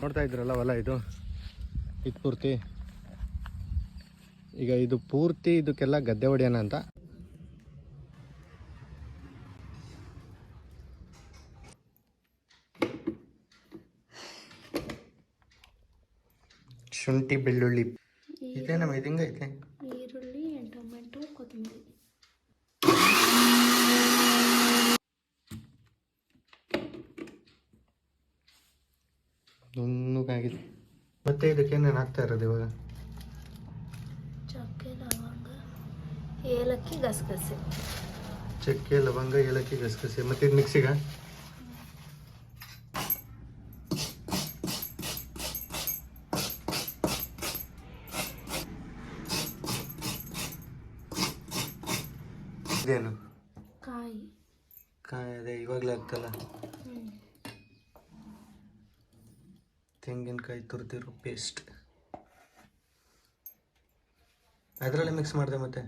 ನೋಡ್ತಾ ಇದ್ರಲ್ಲ ಹೊಲ ಇದು? ಇದು ಪೂರ್ತಿ. ಈಗ ಇದು ಪೂರ್ತಿ ಇದಕ್ಕೆಲ್ಲ ಗದ್ದೆ ಹೊಡೆಯೋಣ ಅಂತ. ಶುಂಠಿ ಬೆಳ್ಳುಳ್ಳಿ. ಇದೆ ನಮ್ಮ ಇದಂಗೈತೆ ಚಕ್ಕೆ ಲವಂಗ ಏಲಕ್ಕಿ ಗಸಗಸೆ. ಚಕ್ಕೆ ಲವಂಗ ಏಲಕ್ಕಿ ಗಸಗಸೆ. ಮತ್ತೆ ಇದು ಮಿಕ್ಸಿಗ ಇದೇನು? ಕಾಯಿ. ಕಾಯಿ ಅದೇ ಇವಾಗಲೇ ಆಗ್ತಲ್ಲ. ತೆಂಗಿನಕಾಯಿ ತುರಿದಿರೋ ಪೇಸ್ಟ್ ಅದರಲ್ಲೇ ಮಿಕ್ಸ್ ಮಾಡಿದೆ ಮತ್ತೆ?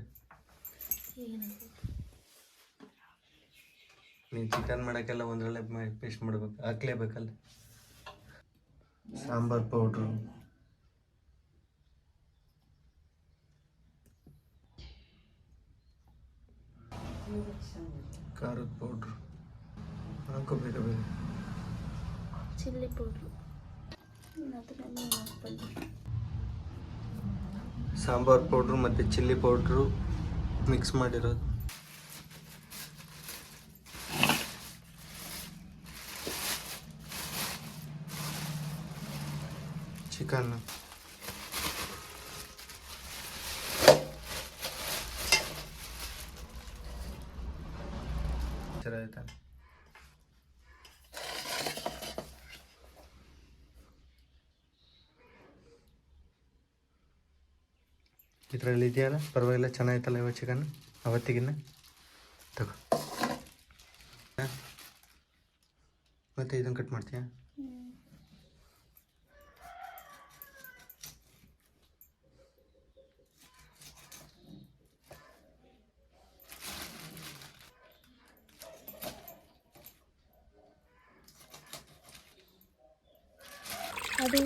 ನೀನು ಚಿಕನ್ ಮಾಡೋಕ್ಕೆಲ್ಲ ಒಂದರಲ್ಲೇ ಪೇಸ್ಟ್ ಮಾಡ್ಬೇಕು ಹಾಕ್ಲೇಬೇಕಲ್ಲ? ಸಾಂಬಾರ್ ಪೌಡ್ರು ಖಾರದ ಪೌಡ್ರು ಹಾಕೋಬೇಕು ಬೇಕು ಚಿಲ್ಲಿ ಪೌಡ್ರು ಹಾಕ್ಬಂದು. ಸಾಂಬಾರ್ ಪೌಡ್ರು ಮತ್ತು ಚಿಲ್ಲಿ ಪೌಡ್ರು ಮಿಕ್ಸ್ ಮಾಡಿರೋದು. ಚಿಕನ್ ಇದರಲ್ಲಿ ಇದೆಯಲ್ಲ ಪರವಾಗಿಲ್ಲ ಚೆನ್ನಾಗಿತ್ತಲ್ಲ ಇವ ಚಿಕನ್? ಅವತ್ತಿಗಿನ್ನ? ತಗೋ. ಮತ್ತೆ ಇದನ್ನು ಕಟ್ ಮಾಡ್ತೀಯಾ? ಅದು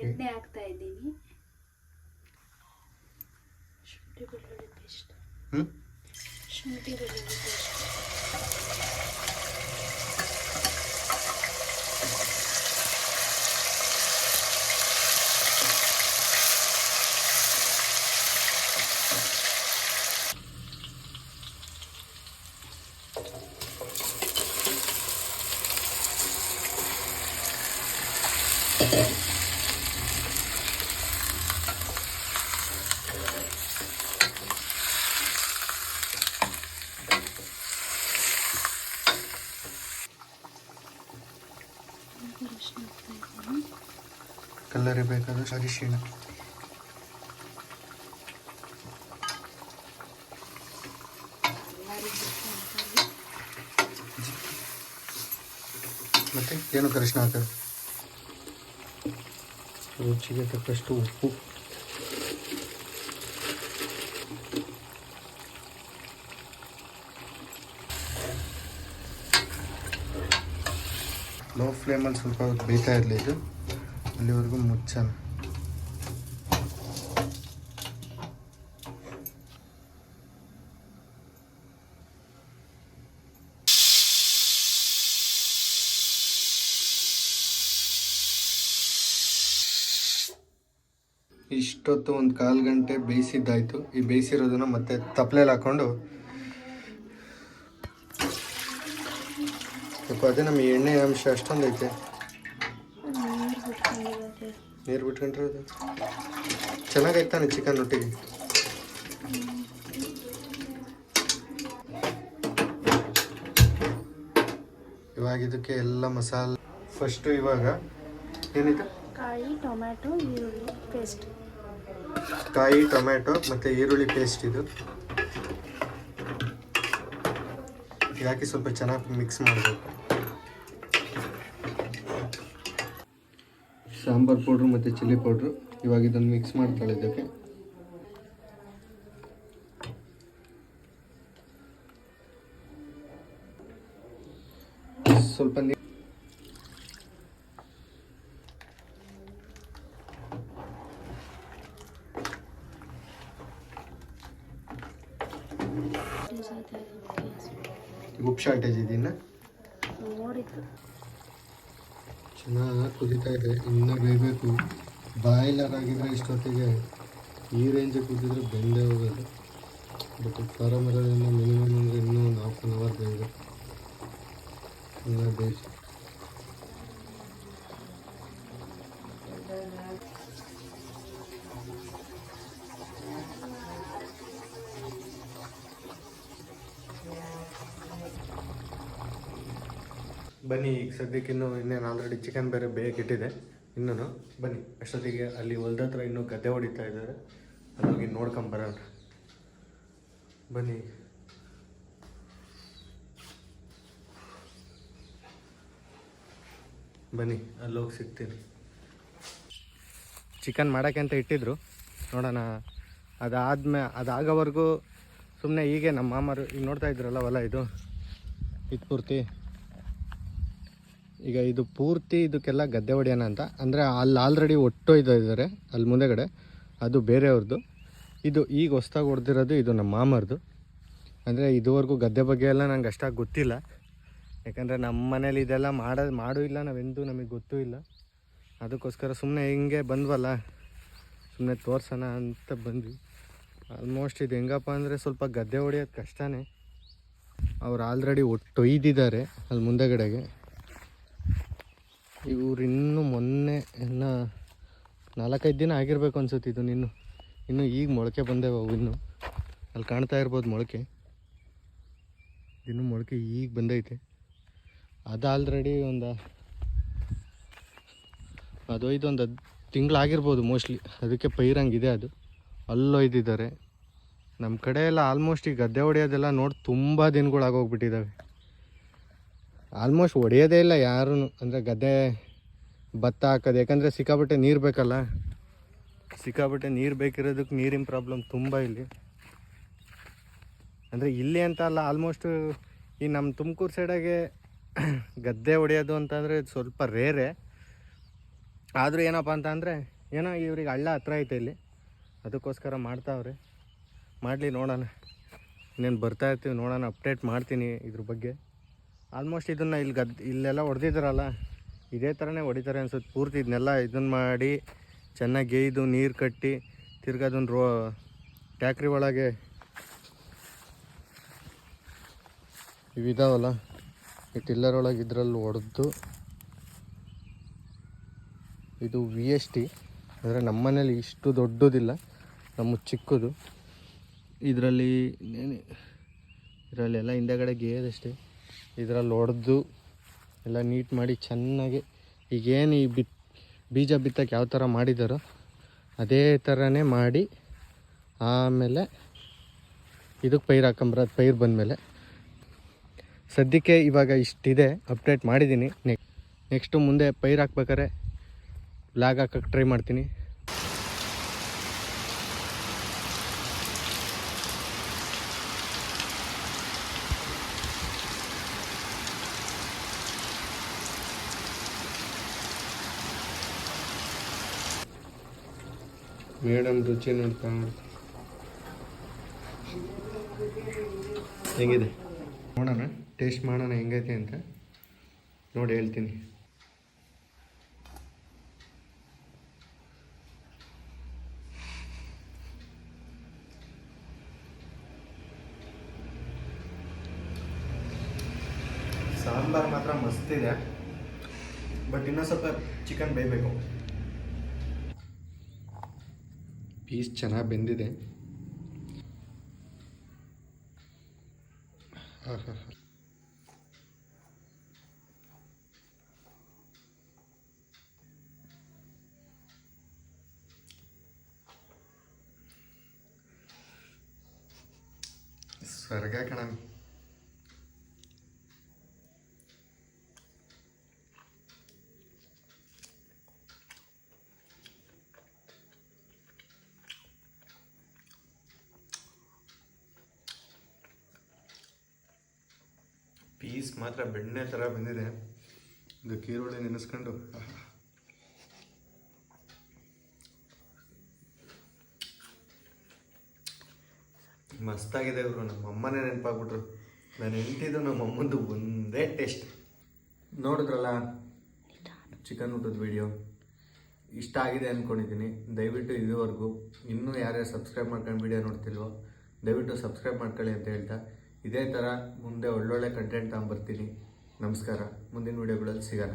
ಎಣ್ಣೆ ಹಾಕ್ತಾ ಇದ್ದೀನಿ ಶುಂಠಿ ಬೆಳ್ಳುಳ್ಳಿ ಪೇಸ್ಟ್ ಹ್ಞೂ ಶುಂಠಿ ಬೆಳ್ಳುಳ್ಳಿ ಪೇಸ್ಟ್ ಅರಿಶಿನ ಹಾಕ್ತಾ ಕಲ್ಲರಿ ಬೇಕಾದ್ರೆ ಅರಿಶಿಣ ಮತ್ತೆ ಏನು ಅರಿಶಿಣ ಹಾಕೋದು ರುಚಿಗೆ ತಕ್ಕಷ್ಟು ಉಪ್ಪು. ಲೋ ಫ್ಲೇಮಲ್ಲಿ ಸ್ವಲ್ಪ ಬೇಯ್ತಾ ಇರಲಿ ಇದು. ಅಲ್ಲಿವರೆಗೂ ಮುಚ್ಚೋಣ. ಇಷ್ಟೊತ್ತು ಒಂದು ಕಾಲು ಗಂಟೆ ಬೇಯಿಸಿದ್ದಾಯಿತು. ಈ ಬೇಯಿಸಿರೋದನ್ನ ಮತ್ತೆ ತಪ್ಪಲೆಯಲ್ಲಿ ಹಾಕೊಂಡು ಸ್ವಲ್ಪ ಅದೇ ನಮ್ಮ ಎಣ್ಣೆ ಅಂಶ ಅಷ್ಟೊಂದು ಐತೆ. ನೀರು ಬಿಟ್ಕೊಂಡ್ರೆ ಅದು. ಚೆನ್ನಾಗೈತಾನೆ ಚಿಕನ್ ರೊಟ್ಟಿಗೆ. ಇವಾಗ ಇದಕ್ಕೆ ಎಲ್ಲ ಮಸಾಲೆ. ಫಸ್ಟು ಇವಾಗ ಏನಿದೆ? ಕಾಯಿ ಟೊಮ್ಯಾಟೊ ಈರುಳ್ಳಿ ಪೇಸ್ಟ್. ಕಾಯಿ ಟೊಮ್ಯಾಟೊ ಮತ್ತು ಈರುಳ್ಳಿ ಪೇಸ್ಟ್ ಇದು. ಇದು ಹಾಕಿ ಸ್ವಲ್ಪ ಚೆನ್ನಾಗಿ ಮಿಕ್ಸ್ ಮಾಡಬೇಕು. ಸಾಂಬಾರ್ ಪೌಡ್ರು ಮತ್ತು ಚಿಲ್ಲಿ ಪೌಡ್ರು. ಇವಾಗ ಇದನ್ನು ಮಿಕ್ಸ್ ಮಾಡ್ತಾಳೆ ಇದಕ್ಕೆ ಸ್ವಲ್ಪ ನೀರು ಉಪ್ ಶಾರ್ಟೇಜ್ ಇದನ್ನ ನೋಡಿದ್ದು ಚೆನ್ನಾಗಿ ಕುದೀತಾ ಇದೆ, ಇನ್ನೂ ಬೇಯಬೇಕು. ಬಾಯ್ಲರ್ ಆಗಿದ್ರೆ ಇಷ್ಟೊತ್ತಿಗೆ ಈ ರೇಂಜಿಗೆ ಕುದಿದ್ರೆ ಬೆಂದೇ ಹೋಗೋದು. ಬಟ್ ಫಾರಮ್ ಇರೋದ್ರಿಂದ ಮಿನಿಮಮ್ ಅಂದರೆ ಇನ್ನೂ ಒಂದು ಹಾಫ್ ಅವರ್ ಬೇಯಬೇಕು. ಇನ್ನೂ ಬೇಯಿಸಿ. ಬನ್ನಿ, ಈಗ ಸದ್ಯಕ್ಕೆ ಇನ್ನೂ ಇನ್ನೇನು ಆಲ್ರೆಡಿ ಚಿಕನ್ ಬೇರೆ ಬೇಯಕ್ಕಿಟ್ಟಿದೆ ಇನ್ನೂ ಬನ್ನಿ, ಅಷ್ಟೊತ್ತಿಗೆ ಅಲ್ಲಿ ಹೊಲ್ದ ಹತ್ರ ಇನ್ನೂ ಗದ್ದೆ ಹೊಡಿತಾ ಇದ್ದಾರೆ. ಅಲ್ಲೋಗಿ ನೋಡ್ಕೊಂಬರೋಣ ಬನ್ನಿ. ಬನ್ನಿ ಅಲ್ಲೋಗಿ ಸಿಗ್ತೀನಿ. ಚಿಕನ್ ಮಾಡೋಕ್ಕೆ ಅಂತ ಇಟ್ಟಿದ್ರು. ನೋಡೋಣ, ಅದಾದ್ಮೇ, ಅದಾಗೋವರೆಗೂ ಸುಮ್ಮನೆ ಹೀಗೆ ನಮ್ಮ ಮಾಮರು, ಈಗ ನೋಡ್ತಾ ಇದ್ರಲ್ಲ ಹೊಲ ಇದು. ಇದು ಪೂರ್ತಿ ಈಗ ಇದು ಪೂರ್ತಿ ಇದಕ್ಕೆಲ್ಲ ಗದ್ದೆ ಹೊಡೆಯೋಣ ಅಂತ. ಅಂದರೆ ಅಲ್ಲಿ ಆಲ್ರೆಡಿ ಒಟ್ಟು ಇದ್ದಾರೆ ಅಲ್ಲಿ ಮುಂದೆಗಡೆ. ಅದು ಬೇರೆಯವ್ರದ್ದು ಇದು ಈಗ ಹೊಸ್ದಾಗಿ ಹೊಡೆದಿರೋದು ಇದು ನಮ್ಮ ಮಾಮರದು. ಅಂದರೆ ಇದುವರೆಗೂ ಗದ್ದೆ ಬಗ್ಗೆ ಎಲ್ಲ ನಂಗೆ ಅಷ್ಟಾಗಿ ಗೊತ್ತಿಲ್ಲ. ಯಾಕಂದರೆ ನಮ್ಮ ಮನೇಲಿ ಇದೆಲ್ಲ ಮಾಡೋದು ಮಾಡೂ ಇಲ್ಲ ನಾವೆಂದೂ ನಮಗೆ ಗೊತ್ತೂ ಇಲ್ಲ. ಅದಕ್ಕೋಸ್ಕರ ಸುಮ್ಮನೆ ಹಿಂಗೆ ಬಂದ್ವಲ್ಲ. ಸುಮ್ಮನೆ ತೋರ್ಸೋಣ ಅಂತ ಬಂದ್ವಿ. ಆಲ್ಮೋಸ್ಟ್ ಇದು ಹೆಂಗಪ್ಪ ಅಂದರೆ ಸ್ವಲ್ಪ ಗದ್ದೆ ಹೊಡೆಯೋದು ಕಷ್ಟನೇ. ಅವ್ರು ಆಲ್ರೆಡಿ ಒಟ್ಟು ಒಯ್ದಿದ್ದಾರೆ ಅಲ್ಲಿ ಮುಂದೆಗಡೆಗೆ. ಇವ್ರು ಇನ್ನೂ ಮೊನ್ನೆ ಇನ್ನು ನಾಲ್ಕೈದು ದಿನ ಆಗಿರ್ಬೇಕು ಅನ್ಸುತ್ತೆ ಇದು ಇನ್ನು ಇನ್ನು ಈಗ ಮೊಳಕೆ ಬಂದೇವು ಅವು ಇನ್ನು. ಅಲ್ಲಿ ಕಾಣ್ತಾ ಇರ್ಬೋದು ಮೊಳಕೆ. ಇನ್ನು ಮೊಳಕೆ ಈಗ ಬಂದೈತೆ. ಅದು ಆಲ್ರೆಡಿ ಒಂದು ಅದು ಇದು ಒಂದು ತಿಂಗಳಾಗಿರ್ಬೋದು ಮೋಸ್ಟ್ಲಿ ಅದಕ್ಕೆ ಪೈರಂಗಿದೆ ಅದು. ಅಲ್ಲೊಯ್ದಿದ್ದಾರೆ ನಮ್ಮ ಕಡೆ ಎಲ್ಲ ಆಲ್ಮೋಸ್ಟ್ ಈ ಗದ್ದೆ ಹೊಡೆಯೋದೆಲ್ಲ ನೋಡಿ ತುಂಬ ದಿನಗಳಾಗೋಗ್ಬಿಟ್ಟಿದ್ದಾವೆ ಆಲ್ಮೋಸ್ಟ್ ಹೊಡೆಯೋದೇ ಇಲ್ಲ ಯಾರೂ ಅಂದರೆ ಗದ್ದೆ ಭತ್ತ ಹಾಕೋದು. ಯಾಕಂದರೆ ಸಿಕ್ಕಾಪಟ್ಟೆ ನೀರು ಬೇಕಲ್ಲ. ಸಿಕ್ಕಾಪಟ್ಟೆ ನೀರು ಬೇಕಿರೋದಕ್ಕೆ ನೀರಿನ ಪ್ರಾಬ್ಲಮ್ ತುಂಬ ಇಲ್ಲಿ. ಅಂದರೆ ಇಲ್ಲಿ ಅಂತ ಅಲ್ಲ ಆಲ್ಮೋಸ್ಟ್ ಈ ನಮ್ಮ ತುಮಕೂರು ಸೈಡಾಗೆ ಗದ್ದೆ ಹೊಡೆಯೋದು ಅಂತಂದರೆ ಸ್ವಲ್ಪ ರೇರೆ ಆದರೂ ಏನಪ್ಪ ಅಂತ ಅಂದರೆ ಏನೋ ಇವ್ರಿಗೆ ಹಳ್ಳ ಹತ್ರ ಐತೆ ಇಲ್ಲಿ. ಅದಕ್ಕೋಸ್ಕರ ಮಾಡ್ತಾವ್ರಿ. ಮಾಡಲಿ ನೋಡೋಣ. ಇನ್ನೇನು ಬರ್ತಾ ಇರ್ತೀವಿ ನೋಡೋಣ ಅಪ್ಡೇಟ್ ಮಾಡ್ತೀನಿ ಇದ್ರ ಬಗ್ಗೆ. ಆಲ್ಮೋಸ್ಟ್ ಇದನ್ನು ಇಲ್ಲಿ ಗದ್ ಇಲ್ಲೆಲ್ಲ ಹೊಡೆದಿದ್ದಾರಲ್ಲ, ಇದೇ ಥರನೇ ಹೊಡಿತಾರೆ ಅನ್ಸುತ್ತೆ. ಪೂರ್ತಿ ಇದನ್ನೆಲ್ಲ ಇದನ್ನು ಮಾಡಿ ಚೆನ್ನಾಗಿ ಗೇಯ್ದು ನೀರು ಕಟ್ಟಿ ತಿರ್ಗ ಅದನ್ನು ರೋ ಟ್ಯಾಕ್ರಿ ಒಳಗೆ ಇವಿದಾವಲ್ಲ ಈ ಟಿಲ್ಲರ್ ಒಳಗೆ ಇದರಲ್ಲಿ ಹೊಡೆದು ಇದು ವಿ ಎಸ್ ಟಿ ಅಂದರೆ ನಮ್ಮ ಮನೇಲಿ ಇಷ್ಟು ದೊಡ್ಡದಿಲ್ಲ, ನಮ್ಮ ಚಿಕ್ಕದು. ಇದರಲ್ಲಿ ಇದರಲ್ಲೆಲ್ಲ ಹಿಂದೆಗಡೆ ಗೇದಷ್ಟೇ ಇದರಲ್ಲಿ ಹೊಡೆದು ಎಲ್ಲ ನೀಟ್ ಮಾಡಿ ಚೆನ್ನಾಗಿ ಈಗೇನು ಈ ಬಿತ್, ಬೀಜ ಬಿತ್ತಕ್ಕೆ ಯಾವ ಥರ ಮಾಡಿದಾರೋ ಅದೇ ಥರನೇ ಮಾಡಿ ಆಮೇಲೆ ಇದಕ್ಕೆ ಪೈರು ಹಾಕೊಂಬರೋದು ಪೈರು ಬಂದಮೇಲೆ. ಸದ್ಯಕ್ಕೆ ಇವಾಗ ಇಷ್ಟಿದೆ ಅಪ್ಡೇಟ್ ಮಾಡಿದ್ದೀನಿ ನೆಕ್ ನೆಕ್ಸ್ಟು ಮುಂದೆ ಪೈರು ಹಾಕ್ಬೇಕಾರೆ ಬ್ಲಾಗ್ ಹಾಕಕ್ಕೆ ಟ್ರೈ ಮಾಡ್ತೀನಿ. ಮೇಡಮ್ ರುಚಿ ನೋಡ್ಕೊಂಡು ಹೆಂಗಿದೆ? ನೋಡೋಣ, ಟೇಸ್ಟ್ ಮಾಡೋಣ, ಹೆಂಗೈತೆ ಅಂತ. ನೋಡಿ ಹೇಳ್ತೀನಿ. ಸಾಂಬಾರು ಮಾತ್ರ ಮಸ್ತಿದೆ ಬಟ್ ಇನ್ನೂ ಸ್ವಲ್ಪ ಚಿಕನ್ ಬೇಯಬೇಕು. ಪೀಸ್ ಚೆನ್ನಾಗಿ ಬೆಂದಿದೆ. ಹಾಂ ಹಾಂ ಹಾಂ ಸ್ವರ್ಗ ಕಣ ಪೀಸ್ ಮಾತ್ರ ಬೆಣ್ಣೆ ಥರ ಬಂದಿದೆ. ಇದು ಕೀರುಳ್ಳಿ ನೆನೆಸ್ಕೊಂಡು. ಮಸ್ತಾಗಿದೆ ಇವರು. ನಮ್ಮ ಅಮ್ಮನೇ ನೆನಪಾಗ್ಬಿಟ್ರು. ನಾನು ಹೆಂಟಿದ್ದು ನಮ್ಮ ಅಮ್ಮಂದು ಒಂದೇ ಟೇಸ್ಟ್. ನೋಡಿದ್ರಲ್ಲ ಚಿಕನ್ ಊಟದ ವಿಡಿಯೋ ಇಷ್ಟ ಆಗಿದೆ ಅಂದ್ಕೊಂಡಿದ್ದೀನಿ ದಯವಿಟ್ಟು ಇದುವರೆಗೂ ಇನ್ನೂ ಯಾರ್ಯಾರು ಸಬ್ಸ್ಕ್ರೈಬ್ ಮಾಡ್ಕೊಂಡು ವಿಡಿಯೋ ನೋಡ್ತಿಲ್ವೋ, ದಯವಿಟ್ಟು ಸಬ್ಸ್ಕ್ರೈಬ್ ಮಾಡ್ಕೊಳ್ಳಿ ಅಂತ ಹೇಳ್ತಾ ಇದೇ ಥರ ಮುಂದೆ ಒಳ್ಳೊಳ್ಳೆ ಕಂಟೆಂಟ್ ತಗೊಂಬರ್ತೀನಿ ನಮಸ್ಕಾರ. ಮುಂದಿನ ವೀಡಿಯೋಗಳಲ್ಲಿ ಸಿಗೋಣ.